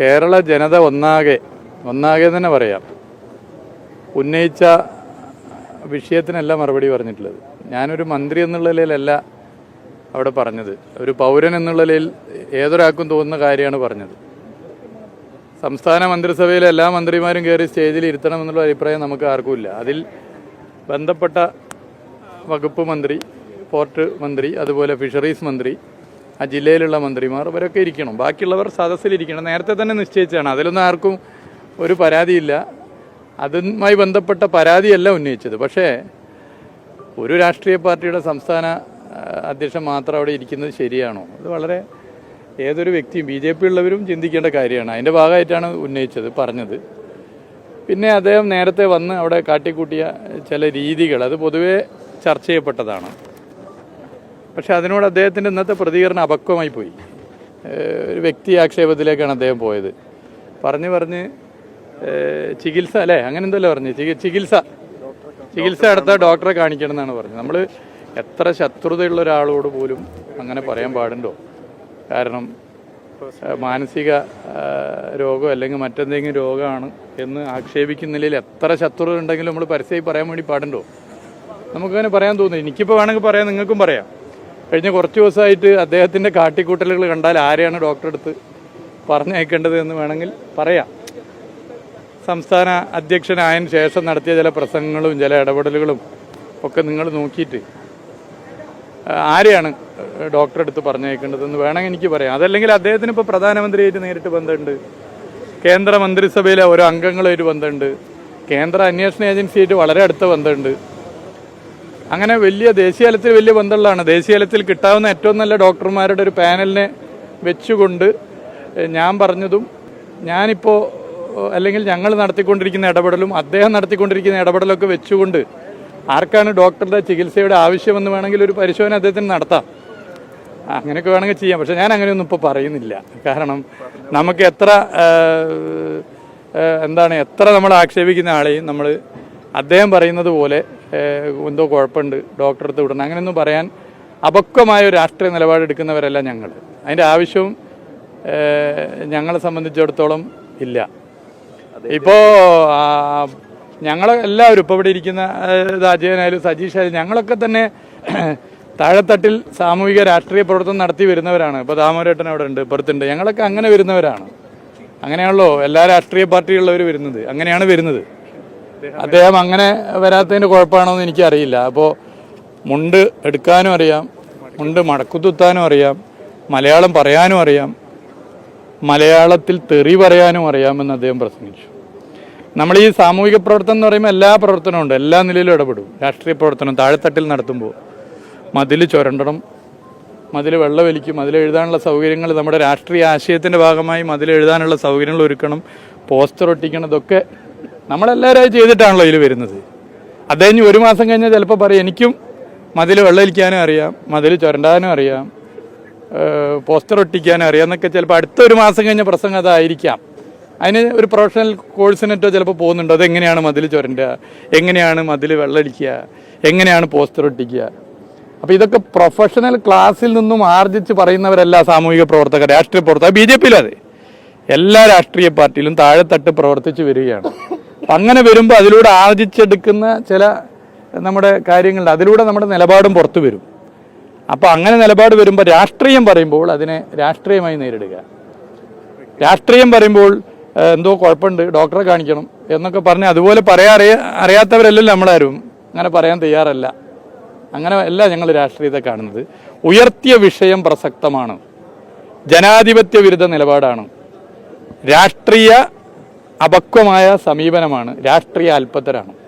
കേരള ജനത ഒന്നാകെ ഒന്നാകെ തന്നെ പറയാം. ഉന്നയിച്ച വിഷയത്തിനല്ല മറുപടി പറഞ്ഞിട്ടുള്ളത്. ഞാനൊരു മന്ത്രി എന്നുള്ള നിലയിലല്ല അവിടെ പറഞ്ഞത്. ഒരു പൗരൻ എന്നുള്ള നിലയിൽ ഏതൊരാൾക്കും തോന്നുന്ന കാര്യമാണ് പറഞ്ഞത്. സംസ്ഥാന മന്ത്രിസഭയിലെ എല്ലാ മന്ത്രിമാരും കയറി സ്റ്റേജിൽ ഇരുത്തണം എന്നുള്ള അഭിപ്രായം നമുക്ക് ആർക്കുമില്ല അതിൽ ബന്ധപ്പെട്ട വകുപ്പ് മന്ത്രി പോർട്ട് മന്ത്രി അതുപോലെ ഫിഷറീസ് മന്ത്രി ആ ജില്ലയിലുള്ള മന്ത്രിമാർ ഇവരൊക്കെ ഇരിക്കണം. ബാക്കിയുള്ളവർ സദസ്സിലിരിക്കണം. നേരത്തെ തന്നെ നിശ്ചയിച്ചതാണ്. അതിലൊന്നും ആർക്കും ഒരു പരാതിയില്ല. അതുമായി ബന്ധപ്പെട്ട പരാതിയല്ല ഉന്നയിച്ചത്. പക്ഷേ ഒരു രാഷ്ട്രീയ പാർട്ടിയുടെ സംസ്ഥാന അധ്യക്ഷൻ മാത്രം അവിടെ ഇരിക്കുന്നത് ശരിയാണോ? അത് വളരെ ഏതൊരു വ്യക്തിയും ബി ജെ പി ഉള്ളവരും ചിന്തിക്കേണ്ട കാര്യമാണ്. അതിന്റെ ഭാഗമായിട്ടാണ് ഉന്നയിച്ചത് പറഞ്ഞത്. പിന്നെ അദ്ദേഹം നേരത്തെ വന്ന് അവിടെ കാട്ടിക്കൂട്ടിയ ചില രീതികൾ അത് പൊതുവേ ചർച്ച ചെയ്യപ്പെട്ടതാണ്. പക്ഷെ അതിനോട് അദ്ദേഹത്തിന്റെ ഇന്നത്തെ പ്രതികരണം അപക്വമായി പോയി. ഒരു വ്യക്തി ആക്ഷേപത്തിലേക്കാണ് അദ്ദേഹം പോയത്. പറഞ്ഞു പറഞ്ഞ് ചികിത്സ അല്ലേ? അങ്ങനെ എന്തല്ലോ പറഞ്ഞു? ചികി- ചികിത്സ. ചികിത്സ നടത്താൻ ഡോക്ടറെ കാണിക്കണം എന്നാണ് പറഞ്ഞത്. നമ്മൾ എത്ര ശത്രുതയുള്ള ഒരാളോട് പോലും അങ്ങനെ പറയാൻ പാടുണ്ടോ? കാരണം മാനസിക രോഗം അല്ലെങ്കിൽ മറ്റെന്തെങ്കിലും രോഗമാണ് എന്ന് ആക്ഷേപിക്കുന്നതിൽ എത്ര ശത്രുത ഉണ്ടെങ്കിലും നമ്മൾ പരസ്യമായി പറയാൻ വേണ്ടി പാടുണ്ടോ? നമുക്കങ്ങനെ പറയാൻ തോന്നുന്നു. എനിക്കിപ്പോൾ വേണമെങ്കിൽ പറയാം നിങ്ങൾക്കും പറയാം. കഴിഞ്ഞ കുറച്ച് ദിവസമായിട്ട് അദ്ദേഹത്തിന്റെ കാട്ടിക്കൂട്ടലുകൾ കണ്ടാൽ ആരെയാണ് ഡോക്ടറെ അടുത്ത് പറഞ്ഞയക്കേണ്ടത് എന്ന് വേണമെങ്കിൽ പറയാം. സംസ്ഥാന അധ്യക്ഷനായതിനു ശേഷം നടത്തിയ ചില പ്രസംഗങ്ങളും ചില ഇടപെടലുകളും ഒക്കെ നിങ്ങൾ നോക്കിയിട്ട് ആരെയാണ് ഡോക്ടറെ അടുത്ത് പറഞ്ഞയക്കേണ്ടതെന്ന് വേണമെങ്കിൽ എനിക്ക് പറയാം. അതല്ലെങ്കിൽ അദ്ദേഹത്തിന് ഇപ്പോൾ പ്രധാനമന്ത്രിയായിട്ട് നേരിട്ട് ബന്ധമുണ്ട്. കേന്ദ്ര മന്ത്രിസഭയിലെ ഓരോ അംഗങ്ങളുമായിട്ട് ബന്ധമുണ്ട്. കേന്ദ്ര അന്വേഷണ ഏജൻസിയായിട്ട് വളരെ അടുത്ത ബന്ധമുണ്ട്. അങ്ങനെ വലിയ ദേശീയതലത്തിൽ വലിയ ബന്ധമുള്ളതാണ് ദേശീയതലത്തിൽ കിട്ടാവുന്ന ഏറ്റവും നല്ല ഡോക്ടർമാരുടെ ഒരു പാനലിനെ വെച്ചുകൊണ്ട് ഞാൻ പറഞ്ഞതും ഞാനിപ്പോൾ അല്ലെങ്കിൽ ഞങ്ങൾ നടത്തിക്കൊണ്ടിരിക്കുന്ന ഇടപെടലും അദ്ദേഹം നടത്തിക്കൊണ്ടിരിക്കുന്ന ഇടപെടലൊക്കെ വെച്ചുകൊണ്ട് ആർക്കാണ് ഡോക്ടറുടെ ചികിത്സയുടെ ആവശ്യമെന്ന് വേണമെങ്കിൽ ഒരു പരിശോധന അദ്ദേഹത്തിന് നടത്താം. അങ്ങനെയൊക്കെ വേണമെങ്കിൽ ചെയ്യാം. പക്ഷെ ഞാൻ അങ്ങനെയൊന്നും ഇപ്പോൾ പറയുന്നില്ല. കാരണം നമുക്ക് എത്ര എന്താണ് എത്ര നമ്മൾ ആക്ഷേപിക്കുന്ന ആളെയും നമ്മൾ അദ്ദേഹം പറയുന്നത് പോലെ എന്തോ കുഴപ്പമുണ്ട്. ഡോക്ടറെ അടുത്ത് വിടണം. അങ്ങനെയൊന്നും പറയാൻ അപക്വമായ ഒരു രാഷ്ട്രീയ നിലപാടെടുക്കുന്നവരല്ല ഞങ്ങൾ. അതിന്റെ ആവശ്യവും ഞങ്ങളെ സംബന്ധിച്ചിടത്തോളം ഇല്ല. ഇപ്പോൾ ഞങ്ങൾ എല്ലാവരും ഇപ്പോൾ ഇവിടെ ഇരിക്കുന്ന അജയനായാലും സജീഷായാലും ഞങ്ങളൊക്കെ തന്നെ താഴെത്തട്ടിൽ സാമൂഹിക രാഷ്ട്രീയ പ്രവർത്തനം നടത്തി വരുന്നവരാണ്. ഇപ്പോൾ ദാമോരേട്ടൻ അവിടെ ഉണ്ട് പുറത്തുണ്ട് ഞങ്ങളൊക്കെ അങ്ങനെ വരുന്നവരാണ്. അങ്ങനെയാണല്ലോ എല്ലാ രാഷ്ട്രീയ പാർട്ടിയുള്ളവർ വരുന്നത്. അങ്ങനെയാണ് വരുന്നത്. അദ്ദേഹം അങ്ങനെ വരാത്തതിന്റെ കുഴപ്പമാണോ എന്ന് എനിക്കറിയില്ല. അപ്പോൾ മുണ്ട് എടുക്കാനും അറിയാം മുണ്ട് മടക്കുത്തുത്താനും അറിയാം മലയാളം പറയാനും അറിയാം മലയാളത്തിൽ തെറി പറയാനും അറിയാമെന്ന് അദ്ദേഹം പ്രസംഗിച്ചു. നമ്മൾ ഈ സാമൂഹിക പ്രവർത്തനം എന്ന് പറയുമ്പോൾ എല്ലാ പ്രവർത്തനവും ഉണ്ട്. എല്ലാ നിലയിലും ഇടപെടും. രാഷ്ട്രീയ പ്രവർത്തനം താഴെത്തട്ടിൽ നടത്തുമ്പോൾ മതിൽ ചുരണ്ടണം മതിൽ വെള്ളമൊലിക്കും മതിൽ എഴുതാനുള്ള സൗകര്യങ്ങൾ നമ്മുടെ രാഷ്ട്രീയ ആശയത്തിന്റെ ഭാഗമായി മതിൽ എഴുതാനുള്ള സൗകര്യങ്ങൾ ഒരുക്കണം പോസ്റ്റർ ഒട്ടിക്കണം ഇതൊക്കെ നമ്മളെല്ലാവരും ചെയ്തിട്ടാണല്ലോ ഇതിൽ വരുന്നത്. അദ്ദേഹം ഒരു മാസം കഴിഞ്ഞാൽ ചിലപ്പോൾ പറയും എനിക്കും മതിൽ വെള്ളമൊലിക്കാനും അറിയാം മതിൽ ചുരണ്ടാനും അറിയാം പോസ്റ്റർ ഒട്ടിക്കാനും അറിയാം എന്നൊക്കെ ചിലപ്പോൾ അടുത്ത ഒരു മാസം കഴിഞ്ഞ പ്രസംഗം അതായിരിക്കാം. അതിന് ഒരു പ്രൊഫഷണൽ കോഴ്സിനെറ്റോ ചിലപ്പോൾ പോകുന്നുണ്ടോ. അതെങ്ങനെയാണ് മതിൽ ചുരണ്ടുക? എങ്ങനെയാണ് മതിൽ വെള്ളമടിക്കുക എങ്ങനെയാണ് പോസ്റ്റർ ഒട്ടിക്കുക? അപ്പോൾ ഇതൊക്കെ പ്രൊഫഷണൽ ക്ലാസ്സിൽ നിന്നും ആർജിച്ച് പറയുന്നവരല്ല സാമൂഹിക പ്രവർത്തകർ രാഷ്ട്രീയ പ്രവർത്തകർ. ബി ജെ പിയിലും എല്ലാ രാഷ്ട്രീയ പാർട്ടിയിലും താഴെത്തട്ട് പ്രവർത്തിച്ച് വരികയാണ്. അങ്ങനെ വരുമ്പോൾ അതിലൂടെ ആർജിച്ചെടുക്കുന്ന ചില നമ്മുടെ കാര്യങ്ങളുണ്ട്. അതിലൂടെ നമ്മുടെ നിലപാടും പുറത്തു വരും. അപ്പോൾ അങ്ങനെ നിലപാട് വരുമ്പോൾ രാഷ്ട്രീയം പറയുമ്പോൾ അതിനെ രാഷ്ട്രീയമായി നേരിടുക. രാഷ്ട്രീയം പറയുമ്പോൾ എന്തോ കുഴപ്പമുണ്ട് ഡോക്ടറെ കാണിക്കണം എന്നൊക്കെ പറഞ്ഞ് അതുപോലെ പറയാൻ അറിയ അറിയാത്തവരല്ലല്ലോ നമ്മളാരും അങ്ങനെ പറയാൻ തയ്യാറല്ല. അങ്ങനെ അല്ല ഞങ്ങൾ രാഷ്ട്രീയത്തെ കാണുന്നത്. ഉയർത്തിയ വിഷയം പ്രസക്തമാണ്. ജനാധിപത്യ വിരുദ്ധ നിലപാടാണ്. രാഷ്ട്രീയ അപക്വമായ സമീപനമാണ് രാഷ്ട്രീയ അല്പത്തരാണ്